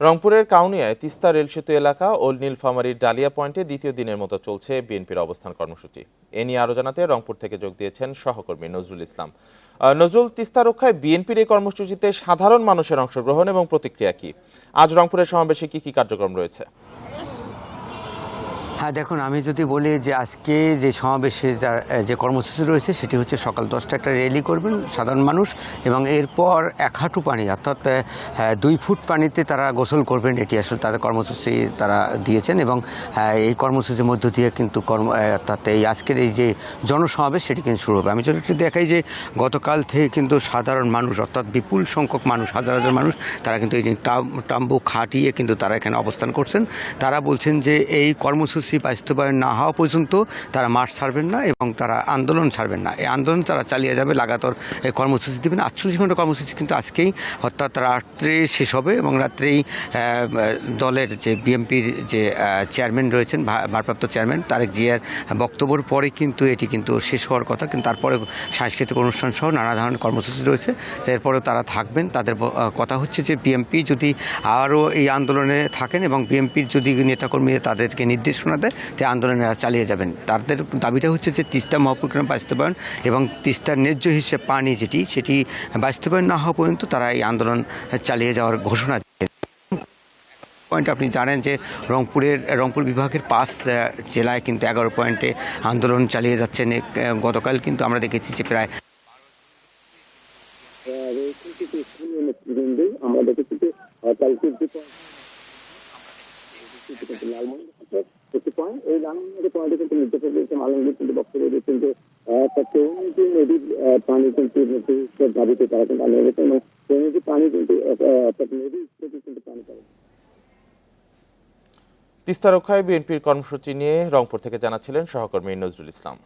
রংপুরের কাউনিয়ায় তিস্তা রেল সেতু এলাকা ও নীলফামারীর ডালিয়া পয়েন্টে দ্বিতীয় দিনের মতো চলছে বিএনপির অবস্থান কর্মসূচি। এ নিয়ে আরও জানাতে রংপুর থেকে যোগ দিয়েছেন সহকর্মী নজরুল ইসলাম। নজরুল, তিস্তা রক্ষায় বিএনপির এই কর্মসূচিতে সাধারণ মানুষের অংশগ্রহণ এবং প্রতিক্রিয়া কি? আজ রংপুরের সমাবেশে কি কি কার্যক্রম রয়েছে? হ্যাঁ দেখুন আমি যদি বলি যে আজকে যে সমাবেশে যা- যে কর্মসূচি রয়েছে সেটি হচ্ছে সকাল দশটা একটা র্যালি করবেন সাধারণ মানুষ এবং এরপর এক হাঁটু পানি অর্থাৎ আহ, দুই ফুট পানিতে তারা গোসল করবেন এটি আসলে তাদের কর্মসূচি তারা দিয়েছেন এবং এই কর্মসূচির মধ্য দিয়ে কিন্তু কর্ম অর্থাৎ এই আজকের এই যে জনসমাবেশ সেটি কিন্তু শুরু হবে। আমি যদি একটু দেখাই যে গতকাল থেকে কিন্তু সাধারণ মানুষ অর্থাৎ বিপুল সংখ্যক মানুষ হাজার হাজার মানুষ তারা কিন্তু এই টাম্বু খাটিয়ে কিন্তু তারা এখানে অবস্থান করছেন। তারা বলছেন যে এই কর্মসূচি বাস্তবায়ন না হওয়া পর্যন্ত তারা মাঠ ছাড়বেন না এবং তারা আন্দোলন ছাড়বেন না। এই আন্দোলন তারা চালিয়ে যাবে, লাগাতার কর্মসূচি দেবেন। আটচল্লিশ ঘণ্টা কর্মসূচি কিন্তু আজকেই অর্থাৎ রাত্রে শেষ হবে এবং রাত্রেই দলের যে বিএমপির যে চেয়ারম্যান রয়েছেন ভারপ্রাপ্ত চেয়ারম্যান তারেক জিয়ার বক্তব্যের পরে কিন্তু এটি কিন্তু শেষ হওয়ার কথা। কিন্তু তারপরে সাংস্কৃতিক অনুষ্ঠান সহ নানা ধরনের কর্মসূচি রয়েছে। এরপরেও তারা থাকবেন। তাদের কথা হচ্ছে যে বিএমপি যদি আরও এই আন্দোলনে থাকেন এবং বিএমপির যদি নেতাকর্মী তাদেরকে নির্দেশনা দেয় তে আন্দোলনে চালিয়ে যাবেন। তাদের দাবিটা হচ্ছে যে তিস্তা মহাপ্রকরণ বাস্তবায়ন এবং তিস্তার ন্যায্য হিসেবে পানি যেটি, সেটি বাস্তবায়ন না হওয়া পর্যন্ত তারা এই আন্দোলন চালিয়ে যাওয়ার ঘোষণা পয়েন্ট আপনি জানেন যে রংপুরের, রংপুর বিভাগের পাঁচ জেলায় কিন্তু এগারো পয়েন্টে আন্দোলন চালিয়ে যাচ্ছেন। গতকাল কিন্তু আমরা দেখেছি যে প্রায় রয়েছেন কিছু স্থানীয় নেতৃবৃন্দ আমরা দেখেছি যে আহ, কালকের যে point- লালমনিরহাটে পয়েন্ট এই কিন্তু নির্দেশক কিন্তু বক্তব্য দিয়েছেন যে একটা নদীর পানি কিন্তু দাবিতে তারা কিন্তু পানি কিন্তু কিন্তু পানি পাবে। তিস্তা রক্ষায় বিএনপির কর্মসূচি নিয়ে রংপুর থেকে জানাচ্ছিলেন সহকর্মী নজরুল ইসলাম।